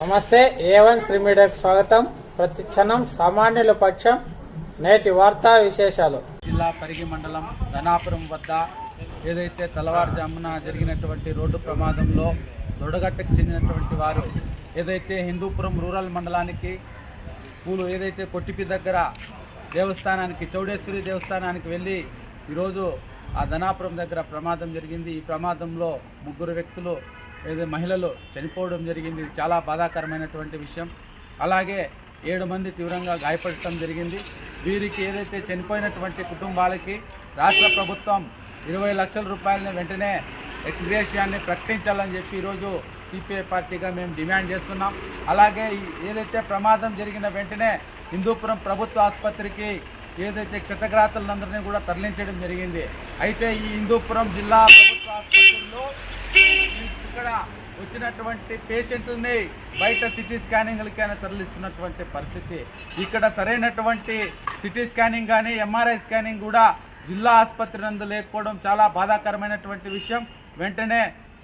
నమస్తే ఏ వన్ శ్రీ మీడియాకు స్వాగతం. ప్రతి క్షణం సామాన్యుల పక్షం నేటి వార్తా విశేషాలు. జిల్లా పరిగి మండలం ధనాపురం వద్ద ఏదైతే తెల్లవారుజామున జరిగినటువంటి రోడ్డు ప్రమాదంలో దొడగట్టకు చెందినటువంటి వారు ఏదైతే హిందూపురం రూరల్ మండలానికి పూలు ఏదైతే కొట్టిపి దగ్గర దేవస్థానానికి చౌడేశ్వరి దేవస్థానానికి వెళ్ళి ఈరోజు ఆ ధనాపురం దగ్గర ప్రమాదం జరిగింది. ఈ ప్రమాదంలో ముగ్గురు వ్యక్తులు ఏదైతే మహిళలు చనిపోవడం జరిగింది. చాలా బాధాకరమైనటువంటి విషయం. అలాగే ఏడు మంది తీవ్రంగా గాయపడటం జరిగింది. వీరికి ఏదైతే చనిపోయినటువంటి కుటుంబాలకి రాష్ట్ర ప్రభుత్వం ఇరవై లక్షల రూపాయలని వెంటనే ఎక్స్గ్రేషియాన్ని ప్రకటించాలని చెప్పి ఈరోజు సిపిఐ పార్టీగా మేము డిమాండ్ చేస్తున్నాం. అలాగే ఏదైతే ప్రమాదం జరిగిన వెంటనే హిందూపురం ప్రభుత్వ ఆసుపత్రికి ఏదైతే క్షతగ్రాతలందరినీ కూడా తరలించడం జరిగింది. అయితే ఈ హిందూపురం జిల్లా ప్రభుత్వ ఆసుపత్రిలో ఇక్కడ వచ్చినటువంటి పేషెంట్లని బయట సిటీ స్కానింగ్లకైనా తరలిస్తున్నటువంటి పరిస్థితి. ఇక్కడ సరైనటువంటి సిటీ స్కానింగ్ కానీ ఎంఆర్ఐ స్కానింగ్ కూడా జిల్లా ఆసుపత్రి నందు లేకపోవడం చాలా బాధాకరమైనటువంటి విషయం. వెంటనే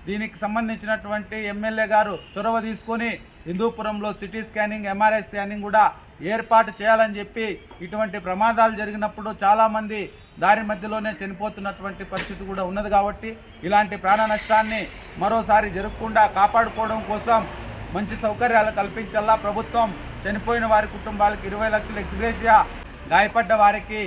దీనికి సంబంధించినటువంటి ఎమ్మెల్యే గారు చొరవ తీసుకొని హిందూపురంలో సిటీ స్కానింగ్ ఎంఆర్ఐ స్కానింగ్ కూడా ఏర్పాటు చేయాలని చెప్పి ఇటువంటి ప్రమాదాలు జరిగినప్పుడు చాలామంది దారి మధ్యలోనే చనిపోతున్నటువంటి పరిస్థితి కూడా ఉన్నది కాబట్టి ఇలాంటి ప్రాణ నష్టాన్ని మరోసారి జరగకుండా కాపాడుకోవడం కోసం మంచి సౌకర్యాలు కల్పించాలా ప్రభుత్వం చనిపోయిన వారి కుటుంబాలకు ఇరవై లక్షల ఎక్స్గ్రేషియా గాయపడ్డ వారికి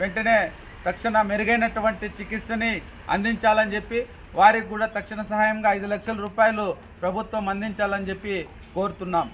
వెంటనే తక్షణ మెరుగైనటువంటి చికిత్సని అందించాలని చెప్పి వారికి కూడా తక్షణ సహాయంగా ఐదు లక్షల రూపాయలు ప్రభుత్వం అందించాలని చెప్పి కోరుతున్నాం.